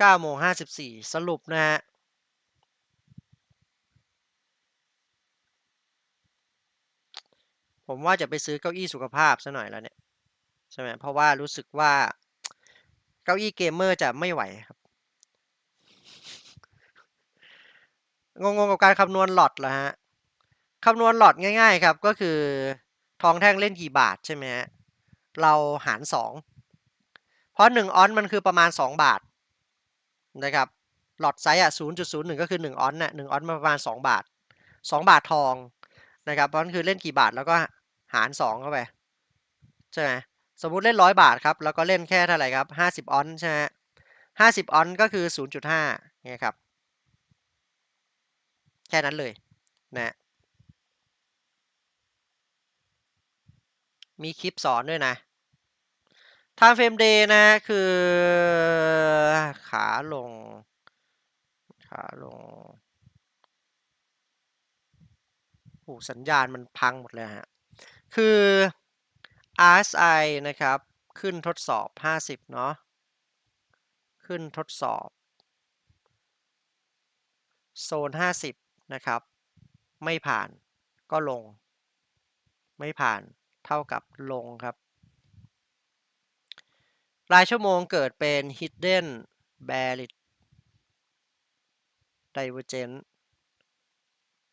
9โมง54 สรุปนะฮะผมว่าจะไปซื้อเก้าอี้สุขภาพซะหน่อยแล้วเนี่ยใช่ไหมเพราะว่ารู้สึกว่าเก้าอี้เกมเมอร์จะไม่ไหวครับ งงๆกับการคำนวณหลอดเหรอฮะคำนวณหลอดง่าย ๆ ครับ ก็คือทองแท่งเล่นกี่บาทใช่ไหมฮะเราหาร 2 เพราะ 1 ออนมันคือประมาณ 2 บาท นะครับหลอดไซส์อะ 0.01 ก็คือ 1 ออนซ์น่ะ 1 ออนมันประมาณ 2 บาท 2 บาททองนะครับ เพราะนั่นคือเล่นกี่บาทแล้วก็หาร 2 เข้าไป ใช่ไหมสมมุติเล่น 100 บาทครับ แล้วก็เล่นแค่เท่าไหร่ครับ 50 ออนซ์ใช่ไหม50 ออนซ์ก็คือ 0.5เนี่ยครับ แค่นั้นเลยนะมีคลิปสอนด้วยนะ Time Frame Day นะคือ ขาลง ขาลงโอ้สัญญาณมันพังหมดเลยฮะ คือ RSI นะครับ ขึ้นทดสอบ 50 เนาะขึ้นทดสอบ โซน 50 นะครับ ไม่ผ่านก็ลง ไม่ผ่านเท่ากับลงครับ รายชั่วโมงเกิดเป็น hidden bearish divergence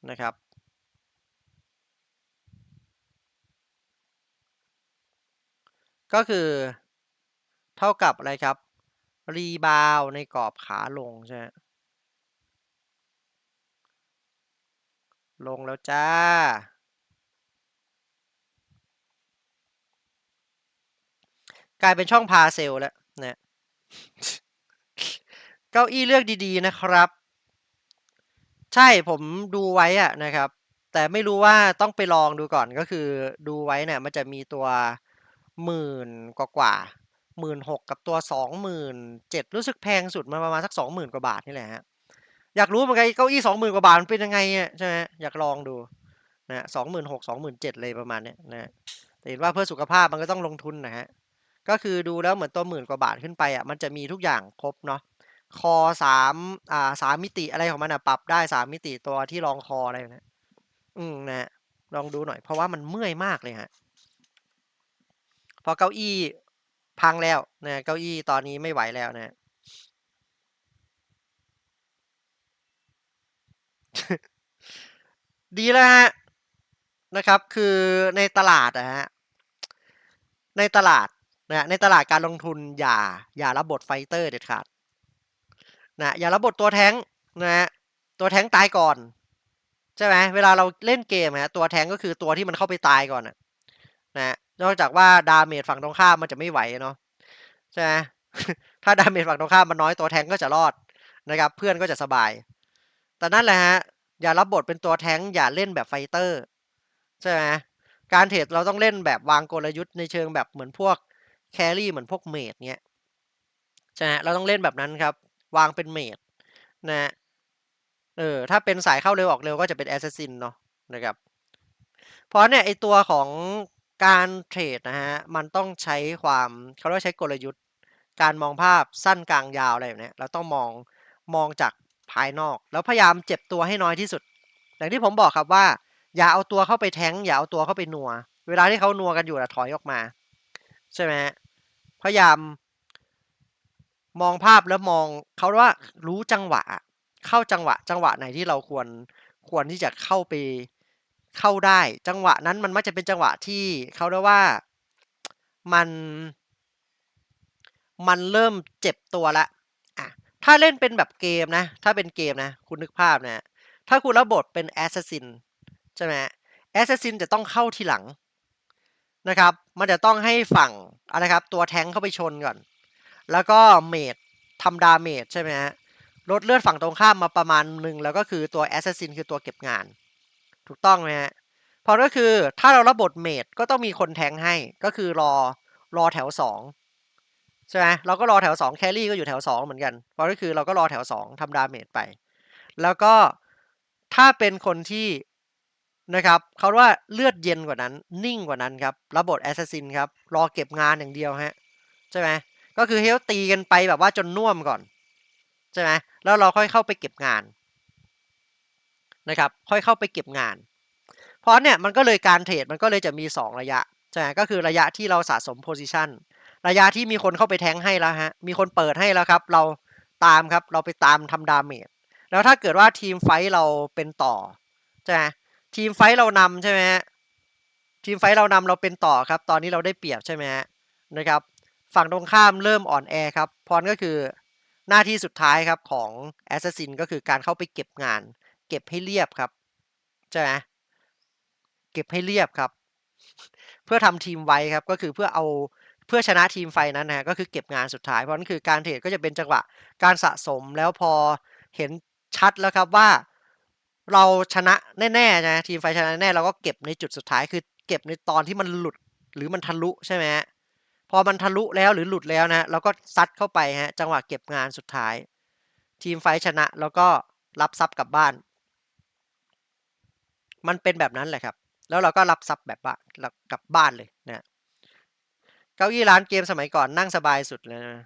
นะครับ ก็คือเท่ากับอะไรครับ รีบาวในกรอบขาลงใช่ไหมลงแล้วจ้า กลายเป็นช่องพาเซลแล้วนะเก้าอี้เลือกดีๆนะครับ ใช่ผมดูไว้อะนะครับ แต่ไม่รู้ว่าต้องไปลองดูก่อนก็คือดูไว้เนี่ยมันจะมีตัวหมื่นกว่ากว่าหมื่นหกกับตัวสองหมื่นเจ็ดรู้สึกแพงสุดมาประมาณสักสองหมื่นกว่าบาทนี่แหละฮะอยากรู้เหมือนกันเก้าอี้สองหมื่นกว่าบาทมันเป็นยังไงอะใช่ไหมอยากลองดูนะสองหมื่นหกสองหมื่นเจ็ดเลยประมาณเนี้ยนะแต่เห็นว่าเพื่อสุขภาพมันก็ต้องลงทุนนะฮะ ก็คือดูแล้วเหมือนตัวหมื่นกว่าบาทขึ้นไปอะมันจะมีทุกอย่างครบเนาะคอสามอ่าสามมิติอะไรของมันอะปรับได้สามมิติตัวที่รองคออะไรนะอืมนะลองดูหน่อย เพราะว่ามันเมื่อยมากเลยฮะพราะเก้าอี้พังแล้วนะเก้าอี้ตอนนี้ไม่ไหวแล้วนะดีแล้วฮะนะครับ คือในตลาดนะฮะในตลาด นะในตลาดการลงทุนอย่าอย่ารับบทไฟเตอร์เด็ดขาดนะอย่ารับบทตัวแท้งนะฮะตัวแท้งตายก่อนใช่ไหมเวลาเราเล่นเกมฮะตัวแท้งก็คือตัวที่มันเข้าไปตายก่อนนะนะนอกจากว่าดาเมจฝั่งตรงข้ามมันจะไม่ไหวเนาะใช่ไหมถ้าดาเมจฝั่งตรงข้ามมันน้อยตัวแท้งก็จะรอดนะครับ เพื่อนก็จะสบาย แต่นั่นแหละฮะอย่ารับบทเป็นตัวแท้งอย่าเล่นแบบไฟเตอร์ใช่ไหมการเทรดเราต้องเล่นแบบวางกลยุทธ์ในเชิงแบบเหมือนพวก แครี่เหมือนพวกเมดเนี้ยใช่ไหมเราต้องเล่นแบบนั้นครับ วางเป็นเมดนะเออถ้าเป็นสายเข้าเร็วออกเร็วก็จะเป็นแอสซัสซินเนาะนะครับเพราะเนี่ยไอตัวของการเทรดนะฮะมันต้องใช้ความเขาเรียกใช้กลยุทธ์ การมองภาพสั้นกลางยาวอะไรแบบนี้เราต้องมองมองจากภายนอก แล้วพยายามเจ็บตัวให้น้อยที่สุด อย่างที่ผมบอกครับว่า อย่าเอาตัวเข้าไปแทงอย่าเอาตัวเข้าไปนัว เวลาที่เขานัวกันอยู่นะถอยออกมา ใช่ไหม พยายาม มองภาพแล้วมองเขาว่ารู้จังหวะ เข้าจังหวะ จังหวะไหนที่เราควรควรที่จะเข้าไปเข้าได้ จังหวะนั้นมันมักจะเป็นจังหวะที่เขาเรียกว่ามัน มันเริ่มเจ็บตัวละอะถ้าเล่นเป็นแบบเกมนะ ถ้าเป็นเกมนะ คุณนึกภาพนะ ถ้าคุณรับบทเป็นแอสซัสซินใช่ไหมแอสซัสซินจะต้องเข้าทีหลัง นะครับ มันจะต้องให้ฝั่งอะไรครับ ตัวแทงเข้าไปชนก่อน แล้วก็เมดทำดาเมจใช่ไหมฮะลดเลือดฝั่งตรงข้ามมาประมาณหนึ่งแล้วก็คือตัวแอสซัสซินคือตัวเก็บงาน ถูกต้องไหมฮะพอก็คือถ้าเรารับบทเมดก็ต้องมีคนแทงให้ก็คือรอรอแถวสองใช่ไหมเราก็รอแถวสองแครี่ก็อยู่แถวสองเหมือนกันพอก็คือเราก็รอแถวสองทำดาเมจไป แล้วก็ถ้าเป็นคนที่ นะครับเขาว่าเลือดเย็นกว่านั้น นิ่งกว่านั้นครับรับบทแอสซัสซินครับรอเก็บงานอย่างเดียวฮะใช่ไหมก็คือเฮลตีกันไปแบบว่าจนน่วมก่อนใช่ไหมแล้วเราค่อยเข้าไปเก็บงานนะครับค่อยเข้าไปเก็บงาน เพราะเนี่ยมันก็เลยการเทรดมันก็เลยจะมี 2 ระยะใช่ไหมก็คือระยะที่เราสะสมโพซิชันระยะที่มีคนเข้าไปแทงให้แล้วฮะมีคนเปิดให้แล้วครับ เราตามครับเราไปตามทำดาเมจแล้วถ้าเกิดว่าทีมไฟท์เราเป็นต่อใช่ไหม ทีมไฟเรานำใช่ไหมฮะทีมไฟเรานำเราเป็นต่อครับ ตอนนี้เราได้เปรียบใช่ไหมฮะนะครับ ฝั่งตรงข้ามเริ่มอ่อนแอครับพรก็คือหน้าที่สุดท้ายครับของแอสซัสซินก็คือการเข้าไปเก็บงาน เก็บให้เรียบครับใช่ไหมเก็บให้เรียบครับ เพื่อทำทีมไว้ครับก็คือเพื่อเอาเพื่อชนะทีมไฟนั้นนะฮะก็คือเก็บงานสุดท้ายเพราะนั่นคือการเทรดก็จะเป็นจังหวะการสะสมแล้วพอเห็นชัดแล้วครับว่า เราชนะแน่ๆนะทีมไฟชนะแน่เราก็เก็บในจุดสุดท้ายคือ เก็บในตอนที่มันหลุดหรือมันทะลุใช่ไหมพอมันทะลุแล้วหรือหลุดแล้วนะเราก็ซัดเข้าไปฮะจังหวะเก็บงานสุดท้าย ทีมไฟชนะแล้วก็รับทรัพย์กลับบ้าน มันเป็นแบบนั้นแหละครับ แล้วเราก็รับทรัพย์แบบว่ากลับบ้านเลยนะเก้าอี้ร้านเกมสมัยก่อนนั่งสบายสุดเลยนะ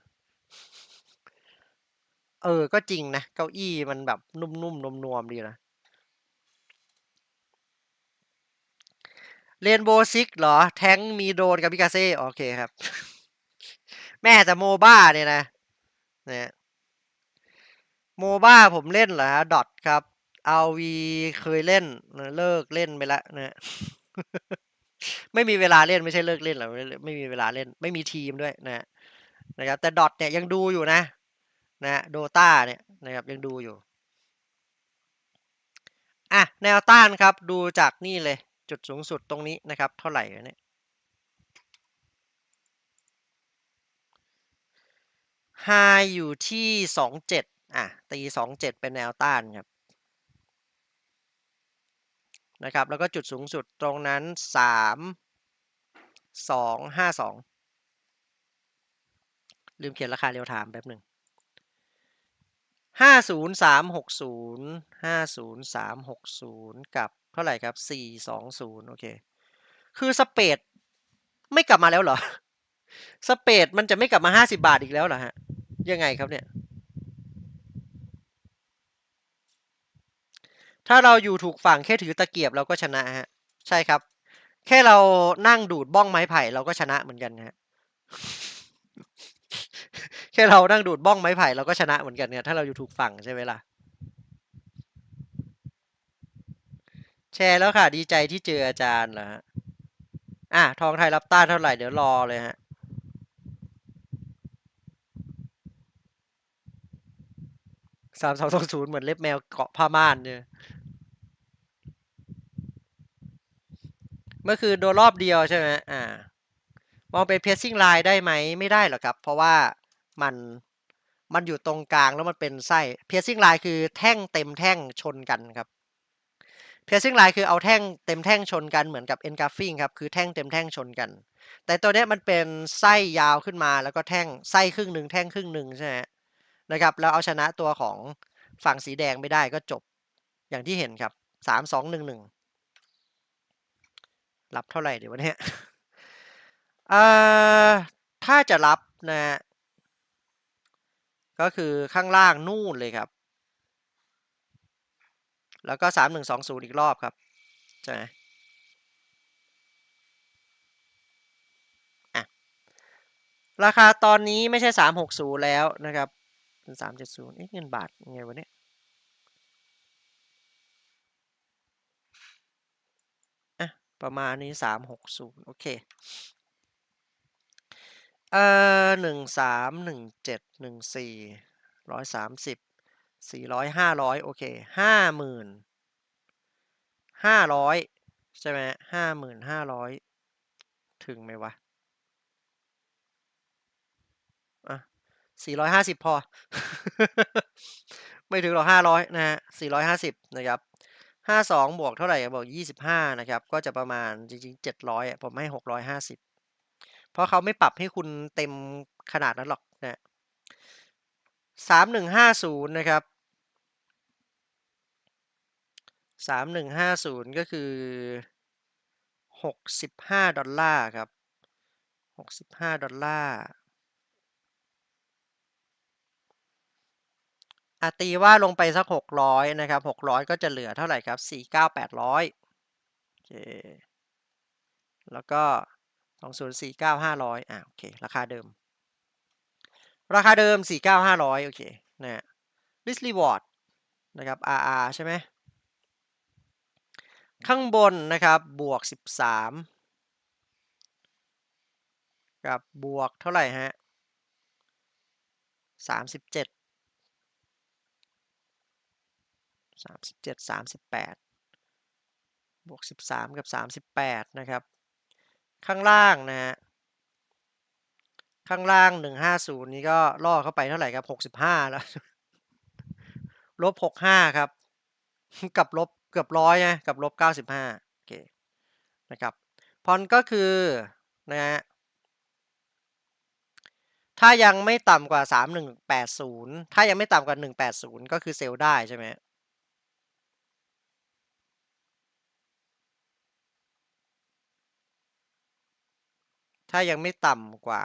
เออ ก็จริงนะ เก้าอี้มันแบบนุ่มๆนวมๆดีนะ เรนโบซิกเหรอ แท้งมีโดนกับพิกาเซ่ โอเคครับ แม่แต่โมบ้าเนี่ยนะเนี่ยโมบ้าผมเล่นเหรอฮะดอทครับเอาวีเคยเล่น เลิกเล่นไปแล้วนะไม่มีเวลาเล่นไม่ใช่เลิกเล่นหรอไม่มีเวลาเล่น ไม่มีทีมด้วยนะนะครับ แต่ดอทเนี่ยยังดูอยู่นะ นะโดตาเนี่ยนะครับยังดูอยู่อะแนวต้านครับดูจากนี่เลย จุดสูงสุดตรงนี้นะครับ เท่าไหร่เนี่ยไฮอยู่ที่สองเจ็ดอะตีสองเจ็ดเป็นแนวต้านครับนะครับ แล้วก็จุดสูงสุดตรงนั้นสามสองห้าสองลืมเขียนราคาเรียวถามแป๊บหนึ่งห้าศูนย์สามหกศูนย์ห้าศูนย์สามหกศูนย์กับ เท่าไหร่ครับสี่สองศูนย์โอเค คือสเปดไม่กลับมาแล้วเหรอ สเปดมันจะไม่กลับมาห้าสิบาทอีกแล้วเหรอฮะ ยังไงครับเนี่ย ถ้าเราอยู่ถูกฝั่งแค่ถือตะเกียบเราก็ชนะฮะ ใช่ครับ แค่เรานั่งดูดบ้องไม้ไผ่เราก็ชนะเหมือนกันฮะแค่เรานั่งดูดบ้องไม้ไผ่เราก็ชนะเหมือนกันเนี่ยถ้าเราอยู่ถูกฝั่งใช่ไหมล่ะ แชร์แล้วค่ะ ดีใจที่เจออาจารย์เหรอฮะอะทองไทยรับต้านเท่าไหร่เดี๋ยวรอเลยฮะสามสองสองศูนย์เหมือนเล็บแมวเกาะผ้าม่านเนี่ยเมื่อคืนโดนรอบเดียวใช่ไหมอ่า มองเป็นเพ s ซิ่งไลน์ได้ไหมไม่ได้หรอกครับ เพราะว่ามันมันอยู่ตรงกลางแล้วมันเป็นไส้เพ s ซิ่งไลน์คือแท่งเต็มแท่งชนกันครับ เพ s ซิ่งไลน์คือเอาแท่งเต็มแท่งชนกันเหมือนกับ engulfing ครับ คือแท่งเต็มแท่งชนกัน แต่ตัวนี้มันเป็นไส้ยาวขึ้นมาแล้วก็แท่งไส้ครึ่งหนึ่งแท่งครึ่งหนึ่งใช่ไหมนะครับแล้วเอาชนะตัวของฝั่งสีแดงไม่ได้ก็จบอย่างที่เห็นครับสามสองหนึ่งหนึ่งรับเท่าไหร่เดี๋ยววันนี้ถ้าจะรับนะ ก็คือข้างล่างนู่นเลยครับ แล้วก็สามหนึ่งสองศูนย์อีกรอบครับใช่ไหมอะราคาตอนนี้ไม่ใช่สามหกศูนย์แล้วนะครับเป็นสามเจ็ดศูนย์เงินบาทยังไงวะเนี่ยอะประมาณนี้สามหกศูนย์โอเค เอ่อหนึ่ง สามหนึ่งเจ็ดหนึ่งสี่ร้อยสามสิบสี่ร้อยห้าร้อยโอเคห้าหมื่นห้าร้อยใช่ไหมห้าหมื่นห้าร้อยถึงไหมวะอะสี่ร้อยห้าสิบพอ ไม่ถึงหรอกห้าร้อยนะฮะสี่ร้อยห้าสิบนะครับห้าสองบวกเท่าไหร่บอกยี่สิบห้านะครับ ก็จะประมาณจริงๆเจ็ดร้อยผมให้หกร้อยห้าสิบเพราะเขาไม่ปรับให้คุณเต็มขนาดนั้นหรอกนะสามหนึ่งห้าศูนย์นะครับ สามหนึ่งห้าศูนย์ก็คือหกสิบห้าดอลลาร์ครับหกสิบห้าดอลลาร์อะตีว่าลงไปสักหกร้อยนะครับหกร้อยก็จะเหลือเท่าไหร่ครับสี่เก้าแปดร้อยโอเคแล้วก็สองศูนย์สี่เก้าห้าร้อยอะโอเค ราคาเดิม ราคาเดิมสี่เก้าห้าร้อยโอเคนะฮะ list reward นะครับ RR ใช่ไหม ข้างบนนะครับบวกสิบสามกับบวกเท่าไหร่ฮะสามสิบเจ็ดสามสิบเจ็ดสามสิบแปดบวกสิบสามกับสามสิบแปดนะครับ ข้างล่างนะฮะ ข้างล่างหนึ่งห้าศูนย์นี้ก็ล่อเข้าไปเท่าไหร่ครับหกสิบห้าแล้ว ลบหกห้าครับ กับลบ เกือบร้อยนะกับลบเก้าสิบห้าโอเคนะครับพอนก็คือนะฮะถ้ายังไม่ต่ำกว่าสามหนึ่งแปดศูนย์ถ้ายังไม่ต่ำกว่าหนึ่งแปดศูนย์ก็คือเซลล์ได้ใช่ไหมถ้ายังไม่ต่ำกว่า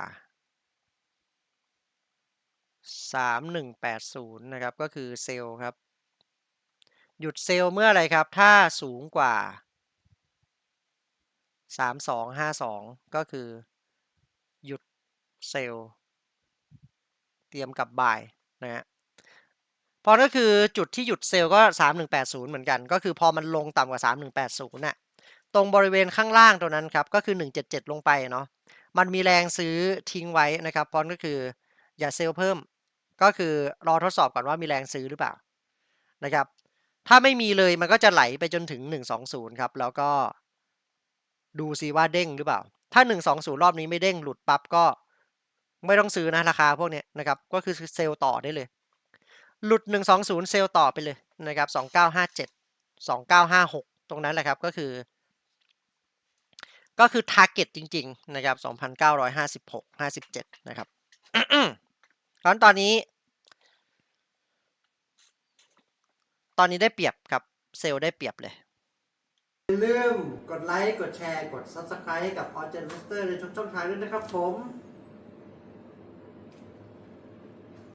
สามหนึ่งแปดศูนย์นะครับ ก็คือเซลล์ครับ หยุดเซลล์เมื่ออไรครับ ถ้าสูงกว่า 3252 ก็คือ หยุดเซลล์ เตรียมกลับบ่ายนะฮะพราะก็คือจุดที่หยุดเซลล์ก็ 3180 เหมือนกัน ก็คือพอมันลงต่ำกว่า 3180น่ะตรงบริเวณข้างล่างตัวนั้นครับก็คือ 177 ลงไปเนาะมันมีแรงซื้อทิ้งไว้นะครับเพราะก็คืออย่าเซลล์เพิ่ม ก็คือรอทดสอบก่อนว่ามีแรงซื้อหรือเปล่านะครับ ถ้าไม่มีเลยมันก็จะไหลไปจนถึง 120 ครับ แล้วก็ดูซิว่าเด้งหรือเปล่า ถ้า 120 รอบนี้ไม่เด้งหลุดปั๊บก็ไม่ต้องซื้อนะราคาพวกนี้นะครับ ก็คือเซลล์ต่อได้เลย หลุด 120 เซลล์ต่อไปเลยนะครับ 2957 2956 ตรงนั้นแหละครับก็คือ ก็คือ target จริง ๆ นะครับ 2,956 57 นะครับตอนนี้ ตอนนี้ได้เปรียบครับเซลล์ได้เปรียบเลย อย่าลืมกดไลค์ กดแชร์ กด Subscribe ให้กับ o r g e n m a s t e r ในทุกช่องทางด้วยนะครับผม